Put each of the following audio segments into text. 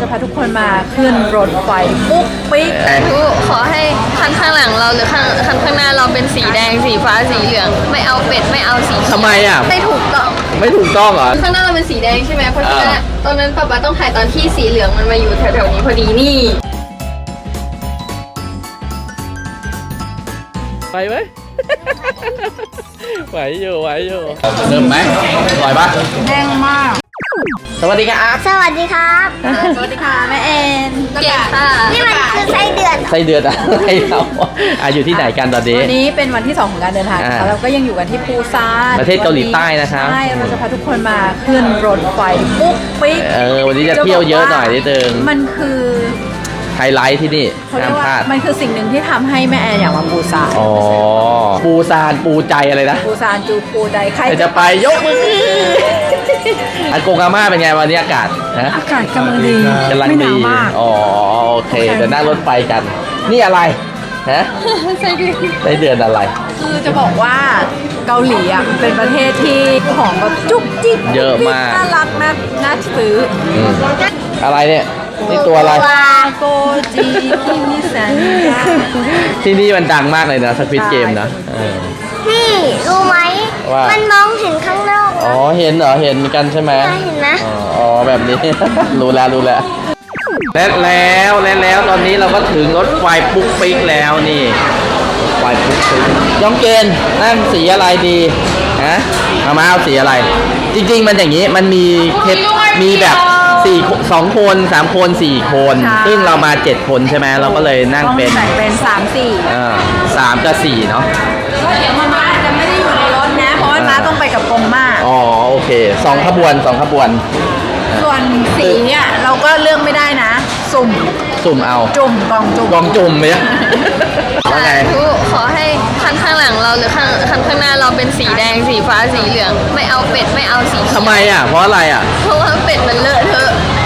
จะพาทุกคนมาขึ้นรถไฟปุ๊กปิ๊กทุกขอให้คันข้างหลังเราหรือคันคันข้างหน้าเราเป็นสีแดงสีฟ้าสีเหลือง ไม่เอาเป็ดไม่เอาสีเขียวทำไมอะ ไม่ถูกต้องไม่ถูกต้องเหรอ ข้างหน้าเราเป็นสีแดงใช่ไหมเพราะฉะนั้นอ่าตอนนั้นป๊าป๊าต้องถ่ายตอนที่สีเหลืองมันมาอยู่แถวๆนี้พอดีนี่ ไปไหม ไหวอยู่ไหวอยู่เริ่มไหมอร่อยปะ แดงมาก สวัสดีครับสวัสดีครับ สวัสดีค่ะแม่เอ็นเก่งค่ะนี่มันคือไส้เดือนไส้เดือนอะไรเราอะอยู่ที่ไหนกันตอนนี้ วันนี้เป็นวันที่ 2 ของการเดินทางอ่านะคะเราก็ยังอยู่กันที่ปูซานประเทศเกาหลีใต้นะครับ ใช่ เราจะพาทุกคนมาขึ้นรถไฟปุ๊กปิ๊ก เออ วันนี้จะเที่ยวเยอะหน่อยนิดนึงมันคือ ไฮไลท์ที่นี่เขาเรีห้ายมกพว่าลาดมันคือสิ่งหนึ่งที่ทำให้แม่แอนอยากมาปูซานอ๋อปูซานปูใจอะไรนะปูซานจูปูใดใครใครจะไปยกมืออากงอาม่าเป็นไงวันนี้อากาศฮะอากาศกำลังดีกำลังไม่หนาดีวมาก อ๋อโอเคโอเคเดี๋ยวนั่งรถไฟกัน นี่อะไรฮะใช่คือไส้เดือนอะไร คือจะบอกว่าเกาหลีอะเป็นประเทศที่ของแบบจุกจิกเยอะมาก น่ารักน่าน่าซื้ออืมอะไรเนี่ย นี่ตัวอะไรวาโกจิคิมิสันยาที่นี่มันดังมากเลยนะสควิตเกมนะเออ พี่รู้ไหม ว่า มัมันมองเห็นข้างนอกอ๋อ เห็นเหรอ เห็นเหมือนกันใช่ไหมเห็นไหมอ๋ออ๋อแบบนี้ รู้แล้วรู้แล้วและแล้วและแล้วตอนนี้เราก็ถึงรถไฟปุ๊กปิ๊กแล้วนี่รถไฟปุ๊กปิ๊กย้องเกณฑ์นั่งสีอะไรดีฮะมามาเอาสีอะไร จริง ๆ มันอย่างนี้มันมีเคสมีแบบ สี่สองคนสามคนสี่คนซึ่งเรามาเจ็ดคนใช่ไหมเราก็เลยนั่งต้องเป็นแบ่งเป็นสามสี่เออสามกับสี่เนาะ ก็เดี๋ยวมาม่าจะไม่ได้อยู่ในรถนะ เพราะว่าม้าต้องไปกับกงมาอ๋อโอเคสองขบวนสองขบวน ส่วนสีเนี่ยเราก็เลือกไม่ได้นะ สุ่มสุ่มเอาจุ่มกองจุ่มกองจุ่มไหมว่าไง ทุกขอให้คันข้างหลังเราหรือคันคันข้างหน้าเราเป็นสีแดงสีฟ้าสีเหลือง ไม่เอาเป็ดไม่เอาสีเขียวทำไมอะ เพราะอะไรอะ เพราะว่าเป็ดมันเลอะ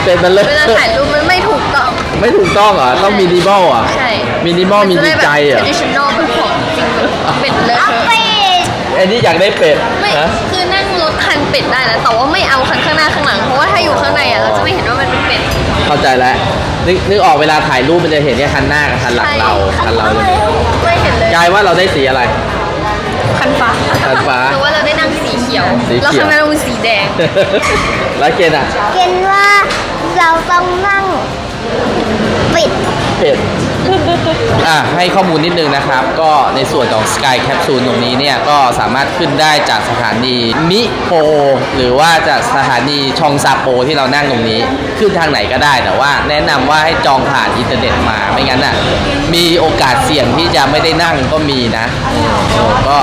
เทอะเป็นมันเลยเวลาถ่ายรูปมันไม่ถูกต้อง ไม่ถูกต้องเหรอต้องมินิมอลอะใช่มินิมอลมีดีใจเหรอะอะ traditional เป็นของจริงแบบเป็ดเลอะเอาเทอะเป็ดไอ้นี่อยากได้เป็ดไม่นะคือนั่งรถคันเป็ดได้นะแต่ว่าไม่เอาคันข้างหน้าข้างหลังเพราะว่าถ้าอยู่ข้างในอะเราจะไม่เห็นว่ามันเป็นเป็ดเข้าใจแล้วนึกนึกออกเวลาถ่ายรูปมันจะเห็นแค่คันหน้ากับคันหลังเราคันเราเลยไม่เห็นเลยกายว่าเราได้สีอะไร คันฟ้าคันฟ้าหรือว่าเราได้นั่งสีเขียวสีแล้วเขียวข้างหน้าเราเป็นสีแดง แล้วเกณฑ์อะเกณฑ์ว่าเรา ต้องนั่งปิดเป็ดอะให้ข้อมูลนิดนึงนะครับ ก็ในส่วนของ Sky Capsule ตรงนี้เนี่ยก็สามารถขึ้นได้จากสถานีมิโปหรือว่าจากสถานีชองซาโปที่เรานั่งตรงนี้ ขึ้นทางไหนก็ได้แต่ว่าแนะนำว่าให้จองผ่านอินเทอร์เน็ตมาไม่งั้นอะมีโอกาสเสี่ยงที่จะไม่ได้นั่งก็มีนะเออก็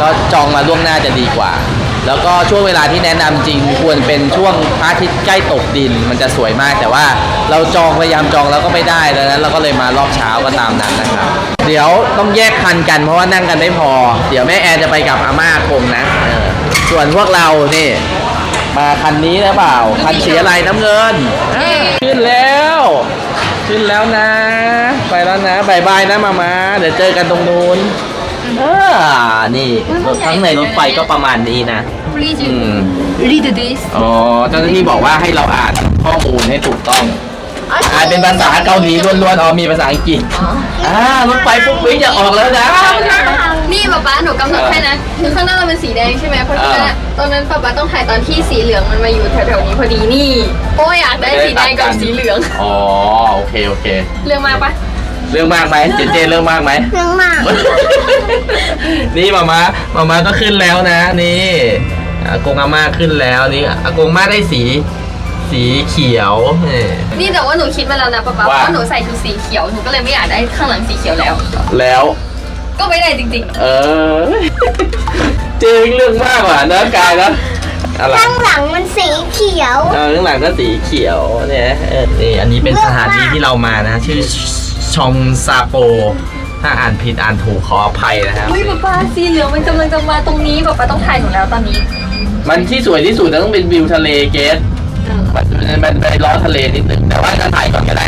ก็จองมาล่วงหน้าจะดีกว่า แล้วก็ช่วงเวลาที่แนะนำจริงควรเป็นช่วงพระอาทิตย์ใกล้ตกดิน มันจะสวยมาก แต่ว่าเราจองพยายามจองแล้วก็ไม่ได้ดังนั้นเราก็เลยมารอบเช้าก็ตามนั้นนะครับ เดี๋ยวต้องแยกคันกันเพราะว่านั่งกันไม่พอ เดี๋ยวแม่แอนจะไปกับอาม่าคงนะเออส่วนพวกเรานี่มาคันนี้หรือเปล่า คันสีอะไรน้ำเงินอ่าขึ้นแล้ว ขึ้นแล้วนะ ไปแล้วนะบายบายนะมามาเดี๋ยวเจอกันตรงนู้นอ่านี่ทั้งในรถไฟก็ประมาณนี้นะ Please อืม read this อ๋อเจ้าหน้าที่บอกว่าให้เราอ่านข้อมูลให้ถูกต้อง อ่านเป็นภาษาเกาหลีล้วนๆอ๋อมีภาษาอังกฤษอ่ารถไฟปุ๊บปิ๊งจะออกแล้วนะ นี่ป๊าป๊าหนูกำหนดให้นะคือข้างหน้าเราเป็นสีแดงใช่ไหมเพราะฉะนั้นอะตอนนั้นป๊าป๊าต้องถ่ายตอนที่สีเหลืองมันมาอยู่แถวๆนี้พอดีนี่เพราะว่าอยากได้สีแดงกับสีเหลือง อ๋อโอเคโอเค เรื่องมากปะ เรื่องมากไหมเจเจเรื่องมากไหม เรื่องมาก นี่มามามามาก็ขึ้นแล้วนะ นี่อากงอาม่าขึ้นแล้วนี่อากงอาม่าได้สี สีเขียวนี่นี่แต่ว่าหนูคิดมาแล้วนะป๊าป๊าว่าว่าหนูใส่ชุดสีเขียวหนูก็เลยไม่อยากได้ข้างหลังสีเขียวแล้ว แล้วก็ไม่ได้จริงเออจริงเรื่องมากว่ะนะกายนะอะไรข้างหลังมันสีเขียวเออข้างหลังก็สีเขียวเนี่ยเออนี่อันนี้เป็นสถานที่ที่เรามานะ ชื่อ ชองซาโป ถ้าอ่านผิดอ่านถูกขออภัยนะครับๆอุ้ยป๊าป๊าสีเหลืองมันกำลังจะมาตรงนี้ป๊าป๊าต้องถ่ายหนูแล้วตอนนี้มันที่สวยที่สุดต้องเป็นวิวทะเลเกสมันมันมันไปล้อทะเลนิดหนึ่งแต่ว่าจะถ่ายก่อนก็ได้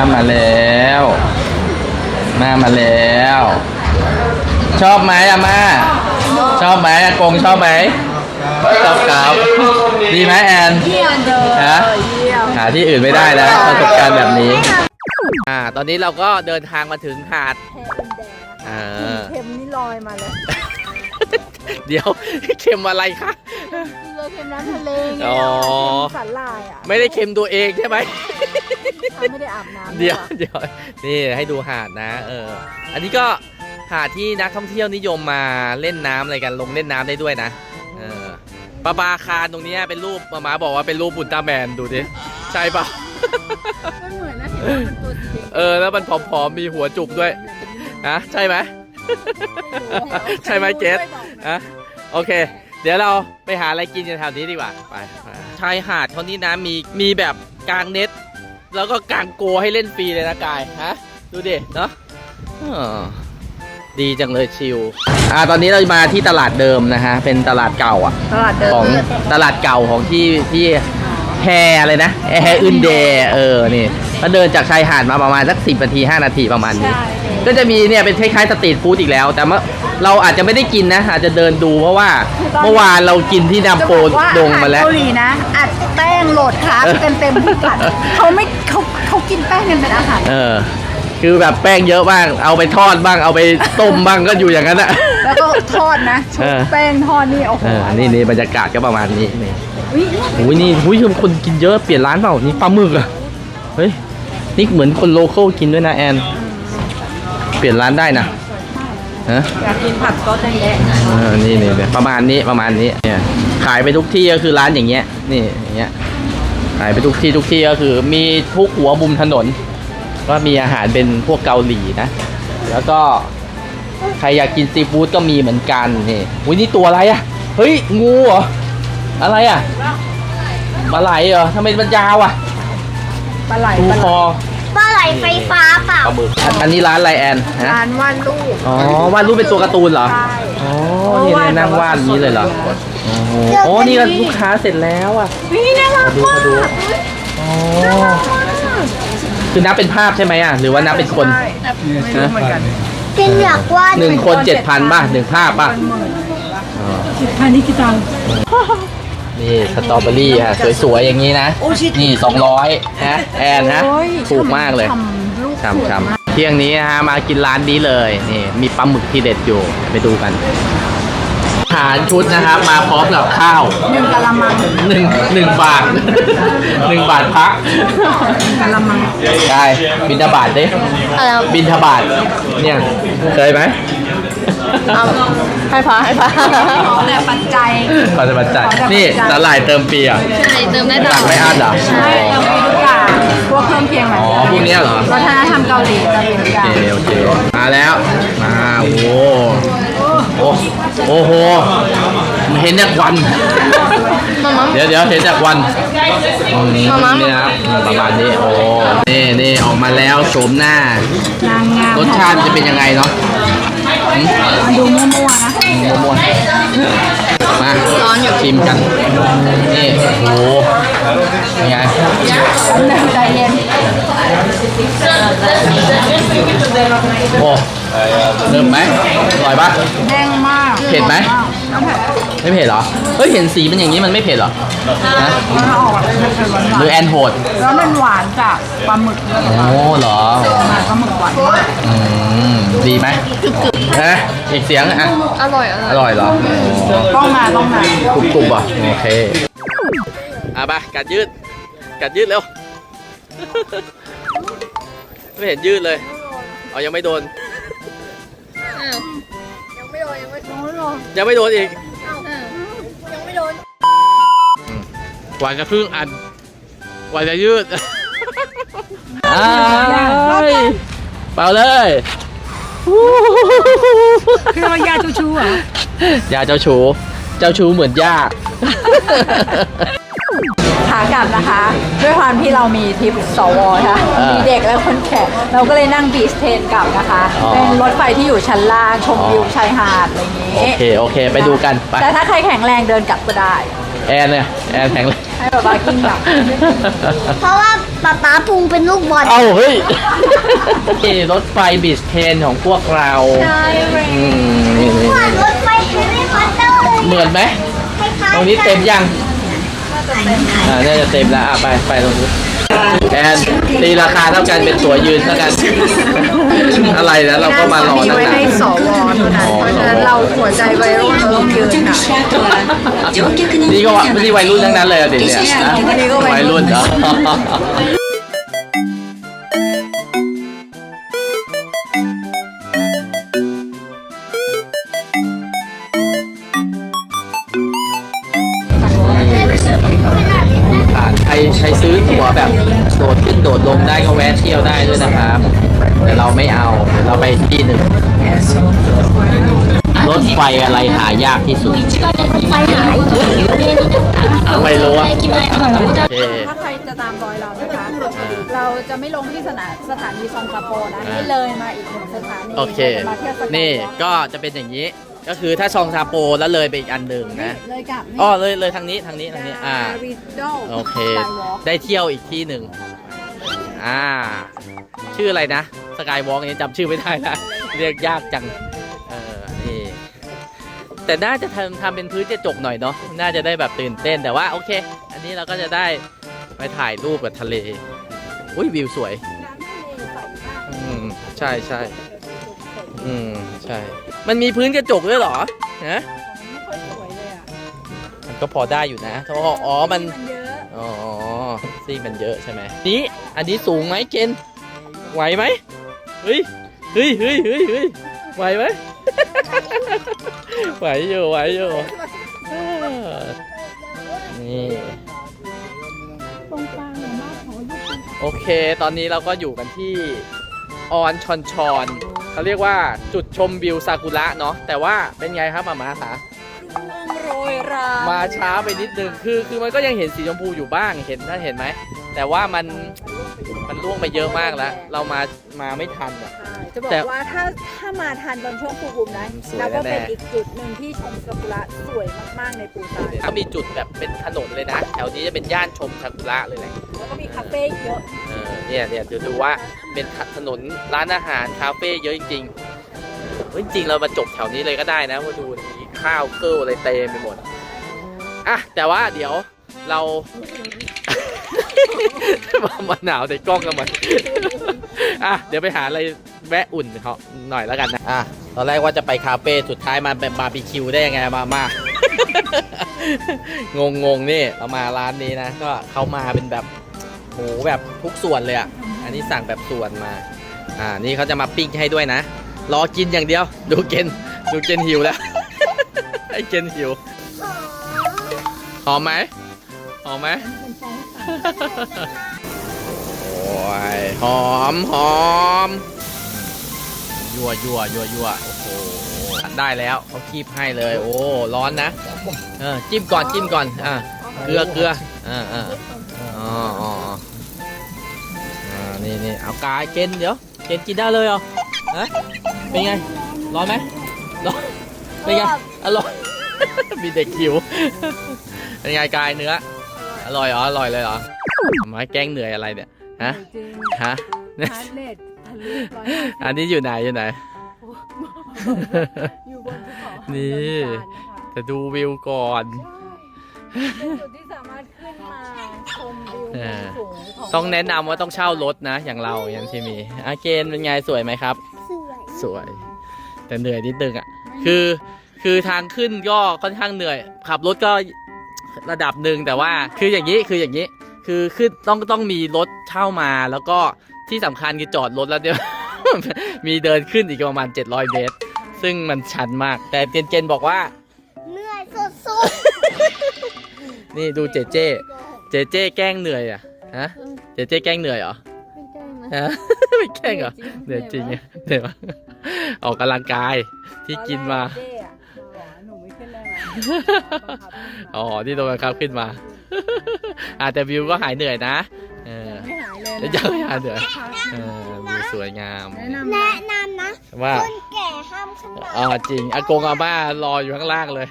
อะมามามาแล้ว ชอบไหมอาม่าชอบไหมอากงชอบไหมชอบครับดีไหมแอนเยี่ยมเลยฮะเยี่ยมหาที่อื่นไม่ได้นะประสบการณ์แบบนี้ อ่า ตอนนี้เราก็เดินทางมาถึงหาดอ่าเค็มนี่ลอยมาเลยเดี๋ยวเค็มอะไรคะ เรือเค็มน้ำทะเลไงอ๋อ เค็มสันลายอะไม่ได้เค็มตัวเองใช่ไหมไม่ได้อาบน้ำเดี๋ยวเดี๋ยวนี่ให้ดูหาดนะ เออ อันนี้ก็หาดที่นักท่องเที่ยวนิยมมาเล่นน้ำอะไรกันลงเล่นน้ำได้ด้วยนะ เออปลาปลาคาร์นตรงเนี้ยเป็นรูปมามาบอกว่าเป็นรูปบุนตาแมนดูดิใช่ปะมันเหมือนนะเห็นว่ามันตัวจริงเออแล้วมันผอมๆมีหัวจุกด้วยฮะใช่ไหม ใช่ไหมเกสอะโอเค เดี๋ยวเราไปหาอะไรกินกันแถวนี้ดีกว่า ไปไปชายหาดเขานี่นะมีมีแบบกางเน็ต แล้วก็กางโกให้เล่นฟรีเลยนะกายฮะดูดิเนาะเออดีจังเลยชิลอ่าตอนนี้เรามาที่ตลาดเดิมนะฮะ เป็นตลาดเก่าอะตลาดเดิมของตลาดเก่าของที่ที่แฮอะไรนะแฮอึนเดเออนี่ก็เดินจากชายหาดมาประมาณสักสิบนาทีห้านาทีประมาณนี้ใช่ก็จะมีเนี่ยเป็นคล้ายๆสตรีทฟู้ดอีกแล้ว แต่ว่า เราอาจจะไม่ได้กินนะ อาจจะเดินดูเพราะว่า เมื่อวานเรากินที่นำโปจะบอกว่าดงมาแล้วอหรเกาหลีนะ อัดแป้งโหลดคาร์บกันเต็มพิกัดเขาไม่เขาเขากินแป้งกันเป็นอาหารเออ คือแบบแป้งเยอะบ้าง เอาไปทอดบ้าง เอาไปต้มบ้างก็อยู่อย่างนั้นอะแล้วก็ทอดนะชุบเออแป้งทอดนี่โอ้โหเออนี่นี่บรรยากาศก็ประมาณนี้นี่อุ๊ยโอ้ยนี่หุ้ยคือคนกินเยอะเปลี่ยนร้านเปล่านี่ปลาหมึกอะเฮ้ยนี่เหมือนคนโลเคอลกินด้วยนะแอน เปลี่ยนร้านได้นะ ฮะอยากกินผัดซอสแดงเออนี่นี่เนี่ยประมาณนี้ประมาณนี้เนี่ยขายไปทุกที่ก็คือร้านอย่างเงี้ย นี่อย่างเงี้ยขายไปทุกที่ทุกที่ก็คือมีทุกหัวมุมถนน ก็มีอาหารเป็นพวกเกาหลีนะ แล้วก็ใครอยากกินซีฟู้ดก็มีเหมือนกันนี่อุ้ยนี่ตัวอะไรอะเฮ้ยงูเหรออะไรอะปลาไหลเหรอทำไมมันยาวอะๆปลาไหลดูปลาคไหลอ ปลาไหลไฟฟ้าเปล่าปลาหมึกอันอันนี้ร้านอะไรแอนฮะร้านวาดรูปอ๋อวาดรูปเป็นตัวการ์ตูนเหรอใช่อ๋อนี่ไงนั่งวาดอย่างนี้เลยเหรอโอ้โหโอ้นี่ก็ลูกค้าเสร็จแล้วอะวิน่ารัมากดูมาดูอ๋อคือนับเป็นภาพใช่ไหมอะหรือว่านับเป็นคนใช่ไม่รู้เหมือนกันกินอยากวาดหนึ่งคนเจ็ดพันป่ะหนึ่งภาพป่ะเป็นหมื่นอ๋อพันนี่กี่ตังค์ นี่สตรอเบอรี่อะสวยๆอย่างนี้นะ นี่สองร้อยนะแอนนะถูกมากเลยทำลูกชำชำเที่ยงนี้นะฮะมากินร้านนี้เลยนี่มีปลาหมึกที่เด็ดอยู่ไปดูกันอาหารชุดนะครับมาพร้อมกับข้าวหนึ่งกะละมังหนึ่งหนึ่งบาทหนึ่งบาทพระกะละมังได้บินทบาทดิอะไรบินทบาทเนี่ยเคยไหม ให้พาให้พาขอแต่ปัจจัย ขอจะบัตรจ่ายขอแต่ปัจจัย นี่สาหร่ายเติมปีอะใช่เติมได้ตลตัอกดไม่อั้นเหรอใช่เรามีทุกอย่างพวกเครื่องเคียงเหมือนอ๋อกันพวกเนี้ยเหรอวัฒนธรรมเกาหลีจะมีทุกอโอย่างเคโอเคมาแล้วมาโอ้โหโอ้โอ้โหเห็นจากวันมามาเดี๋ยวเดี๋ยวเห็นจากวันอืมนี่นะครับประมาณนี้โอ้นี่นี่ออกมาแล้วโฉมหน้านางงามรสชาติจะเป็นยังไงเนาะหืมมัน ดูมั่วๆนะมัวมัวๆมาชิมกัน นี่โอ้โหเป็นไงเดินใจเย็นโอ้เริ่มไหมอร่อยปะแดงมากเผ็ดไหม น้ำเผ็ด ไม่เผ็ดเหรอ เฮ้ยเห็นสีมันอย่างนี้มันไม่เผ็ดเหรอฮะมันออกแบบเผ็ดๆหวานหรือแอนโหด ๆแล้วมันหวานจากปลาหมึกด้วยโอ้เหรอ ปลาหมึกหวานมากอืม ดีไหมฮะอีกเสียงอะ อร่อยออร่อยร่อยเหรอต้องมาต้องมา กรุบกรุบๆอะ โอเค อะไปกัดยืด กัดยืดเร็ว ไม่เห็นยืดเลยอ๋อยังไม่โดนอ้าวยังไม่โดนอีก วกว่าจะครึ่งอันกว่าจะยืดอ้ายเปล่าเลยคือว่ายาชูชูอะยาเจ้าชู้เจ้าชู้เหมือนย่าขากลับนะคะ ด้วยความที่เรามีทริปสวค่ะอ่ามีมีเด็กและคนแก่เราก็เลยนั่งบีชเทนกลับนะคะอ๋อเป็นรถไฟที่อยู่ชั้นล่างชมอ๋อวิวชายหาดอะไรอย่างนี้ โอเค โอเค ไปดูกันไปแต่ถ้าใครแข็งแรงเดินกลับก็ได้โอเค แอนเนี่ยแอนแข็งเลยให้ป๊าป๊ากินแบบเพราะว่าป๊าป๊าพุงเป็นลูกบอลเอาเฮ้ยนี่รถไฟบิสเทนของพวกเราใช่เลยอืมนี่นี่เหมือนรถไฟเฮลิคอปเตอร์เลยเหมือนไหมคล้ายๆตรงนี้เต็มยังอ่าน่าจะเต็มแล้วอะไปไปตรงนี้ แอนตีราคาเท่ากันเป็นตั๋วยืนเท่ากัน อะไรนะเราก็มารอมีตั้งไว้นาให้นสวเท่านั้นเพราะฉะนั้นเราหัวใจวัยรุ่นเราต้องยืนค่ะนี่ก็ว่าไม่ใช่วัยรุ่นทั้งนั้นเลยอะเด็กเนี่ยนะอันนี้ก็วัวัยยรุ่รุ่นนเหรอ เที่ยวได้ด้วยนะครับ แต่เราไม่เอาเดี๋ยวเราไปที่หนึ่งรถไฟอะไรหายากที่สุดไฟหายไม่รู้อะโอเคถ้าใครจะตามรอยเรานะคะ เราจะไม่ลงที่สถานสถานีซองคาโปนะอ่าให้เลยมาอีกหนึ่งสถานีโอเคราจะมาเที่ยวสกายวอล์กนี่ก็จะเป็นอย่างนี้ ก็คือถ้าชองซาโปแล้วเลยไปอีกอันหนึ่งนะ เลยกลับอ๋อเลยเลยทางนี้ทางนี้ทางนี้ อ่า ริโดโอเคได้เที่ยวอีกที่หนึ่ง อ่า ชื่ออะไรนะ สกายวอล์กนี้จำชื่อไม่ได้ละเรียกยากจัง เออ นี่ แต่น่าจะทำทำเป็นพื้นกระจกหน่อยเนาะ น่าจะได้แบบตื่นเต้นแต่ว่าโอเค อันนี้เราก็จะได้ไปถ่ายรูปกับทะเล อุ้ยวิวสวย อืม ใช่ใช่ อืม ใช่ มันมีพื้นกระจกด้วยเหรอฮะไม่ค่อยสวยเลยอะมันก็พอได้อยู่นะเพราะว่าอ๋อ มันมันเยอะอ๋อ ซี่มันเยอะใช่ไหมนี้อันนี้สูงไหมเกณฑ์ไหวไหมเฮ้ยเฮ้ยเฮ้ยเฮ้ยเฮ้ยไหวไหม ไหวอยู่ไหวอยู่เออนี่ตรงกลางเนี่ยมากของญี่ปุ่นโอเค ตอนนี้เราก็อยู่กันที่ออนชอนชอนเขาเรียกว่าจุดชมวิวซากุระเนาะแต่ว่าเป็นไงครับหมามาคะรุ่งโรย รามาช้าไปนิดนึงคือคือมันก็ยังเห็นสีชมพูอยู่บ้างเห็นถ้าเห็นไหมแต่ว่ามันมันล่วงไปเยอะมากแล้ว เรามามาไม่ทันอะใช่จะบอแต่กว่าถ้าถ้ามาทันตอนช่วงฟูกุมนะสวยแล้วก็เป็นแน่ๆอีกจุดหนึ่งที่ชมซากุระสวยมากๆในปูซานเขามีจุดแบบเป็นถนนเลยนะแถวนี้จะเป็นย่านชมซากุระเลยแหละแล้วก็มีคาเฟ่เยอะเออเนี่ยเนี่ยเดี๋ยวดูว่าเป็นถนนร้านอาหารคาเฟ่เยอะจริงๆเฮ้ยจริงๆเรามาจบแถวนี้เลยก็ได้นะว่าดูมีข้าวเกิลอะไรเต็มไปหมด อะแต่ว่าเดี๋ยวเรามาหนาวในกล้องกันมาอะเดี๋ยวไปหาอะไรแวะอุ่นเขาหน่อยแล้วกันนะอะตอนแรกว่าจะไปคาเฟ่สุดท้ายมาเป็นบาร์บีคิวได้ยังไงมามา งงงๆนี่เรามาร้านนี้นะ ก็เขามาเป็นแบบโหแบบทุกส่วนเลยอะ อันนี้สั่งแบบส่วนมา อ่านี่เขาจะมาปิ้งให้ด้วยนะ รอกินอย่างเดียว ดูเกนดูเกนหิวแล้วไอ้เกนหิว อมไหมหอมไหมโอ้ยหอมหอมยั่วยั่วยั่วยั่วโอ้โหได้แล้วเขาคีบให้เลย โอ้ร้อนนะเออจิ้มก่อนจิ้มก่อนอ่าเกลือเกลืออ่าอ่าอ๋ออ๋ออ๋ออ่านี่นี่เอากายเกนเดี๋ยวเกนกินได้เลยเหรอฮะเป็นไงร้อนไหมร้อนเป็นไงอร่อยมีเด็กหิว เป็นไงกายเนื้อ อร่อยเหรออร่อยเลยเหรอไมาแกล้งเหนื่อยอะไรเนี่ยฮะจริงฮะฮาร์ดเรททะลุร้อยห้าสิบอันนี้อยู่ไหนอยู่ไหนอยู่บนภูเขานี่บนภูเขาจะดูวิวก่อน เป็นจุดที่สามารถขึ้นมาชมวิวเออ สูงของต้องแนะนำว่าต้องเช่ารถนะ อย่างเราอย่างที่มีอาเกนเป็นไงสวยไหมครับ สวยสวย แต่เหนื่อยนิดนึงอะ คือ คือทางขึ้นก็ค่อนข้างเหนื่อย ขับรถก็ ระดับหนึ่งแต่ว่าคืออย่างนี้คืออย่างนี้ คือขึ้นต้องต้องมีรถเช่ามาแล้วก็ที่สำคัญคือจอดรถแล้วเดี๋ยว มีเดินขึ้นอีกประมาณ 700 เมตร ซึ่งมันชันมาก แต่เจนเจนบอกว่า เหนื่อยสุดนี่ดูเจเจ เจเจแกล้งเหนื่อยอะฮะเจเจแกล้งเหนื่อยเหรอไม่แกล้งนะฮะไม่แกล้งเหรอเหนื่อยจริงอะเหนื่อยปะออกกำลังกายที่กินมา อ๋อที่โดนบังคับขึ้นมาอาแต่วิวก็หายเหนื่อยนะเออไม่หายเลยไม่หายเหนื่อยเออวิวสวยงามแนะนำนะว่าคนแก่ห้ามขึ้นมาอ๋อจริงอากงอาบ้ารออยู่ข้างล่างเลย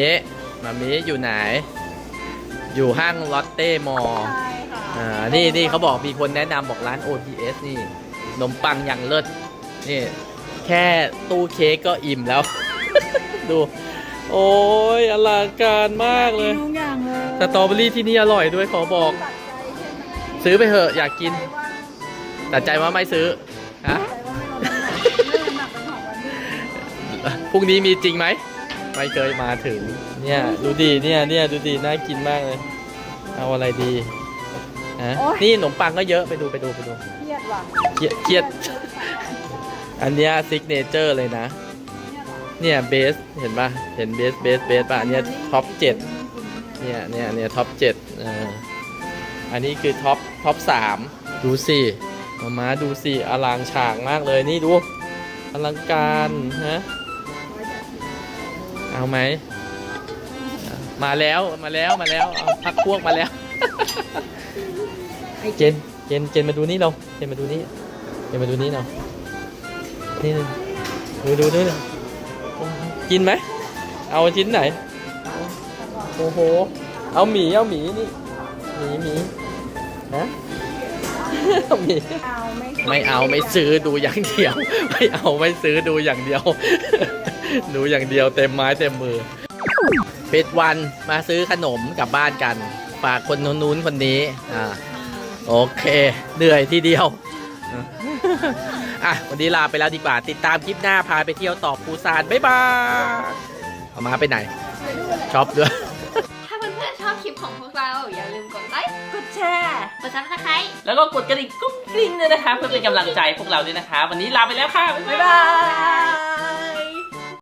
เอ๊ะมามิอยู่ไหน อยู่ห้างลอตเต้มอล อ่า นี่นี่เขาบอกมีคนแนะนำบอกร้าน OTS นี่ขนมปังอย่างเลิศ นี่ แค่ตู้เค้กก็อิ่มแล้ว ดู โอ้ยอลังการมากเลย ทุกอย่างเลยสตรอเบอรี่ที่นี่อร่อยด้วยขอบอกตัดใจใช่ไหมซื้อไปเถอะอยากกินใจว่าแต่ใจว่าไม่ซื้อฮะใจว่าไม่ลดน้ำหนักไม่ลดน้ำหนักเป็นของวันนี้พรุ่งนี้มีจริงไหม ไม่เคยมาถึง เนี่ย ดูดีเนี่ยเนี่ยดูดีน่ากินมากเลย เอาอะไรดี ฮะนี่ขนมปังก็เยอะไปดูไปดูไปดูเครียดว่ะเครียดเครียด อันเนี้ยซิกเนเจอร์เลยนะ เนี่ยเบสเห็นปะเห็นเบสเบสเบสป่ะอันเนี้ยท็อปเจ็ดเนี่ยเนี่ยเนี่ยท็อปเจ็ดอ่าอันนี้คือท็อปท็อปสามดูสิมามาดูสิอลังฉากมากเลยนี่ดูอลังการฮะเอาไหมอะมาแล้วมาแล้วมาแล้วเอาพักพวกมาแล้ว เจน เจน เจนมาดูนี่เรา เจนมาดูนี่ เจนมาดูนี่เรา นี่ดูดูดูดูกินไหม เอาชิ้นไหน โอ้โห เอาหมี เอาหมีนี่ หมีหมีฮะเอาหมี เอาไม่ไม่เอาไม่ซื้อดูอย่างเดียว ไม่เอาไม่ซื้อดูอย่างเดียว ดูอย่างเดียวเต็มไม้เต็มมือปิดวันมาซื้อขนมกลับบ้านกัน ฝากคนนู้นๆคนนี้อ่า โอเคเหนื่อยทีเดียว อะ วันนี้ลาไปแล้วดีกว่า ติดตามคลิปหน้าพาไปเที่ยวต่อปูซาน บ๊ายบายเอามาไปไหนช็อปด้วย ถ้าเพื่อนๆชอบคลิปของพวกเรา อย่าลืมกดไลค์ กดแชร์ กดซับสไครต์แล้วก็กดกระดิ่งกุ้งกริ้งด้วยนะคะ เพื่อเป็นกำลังใจพวกเราด้วยนะคะ วันนี้ลาไปแล้วค่ะ บ๊ายบายบ๊ายบาย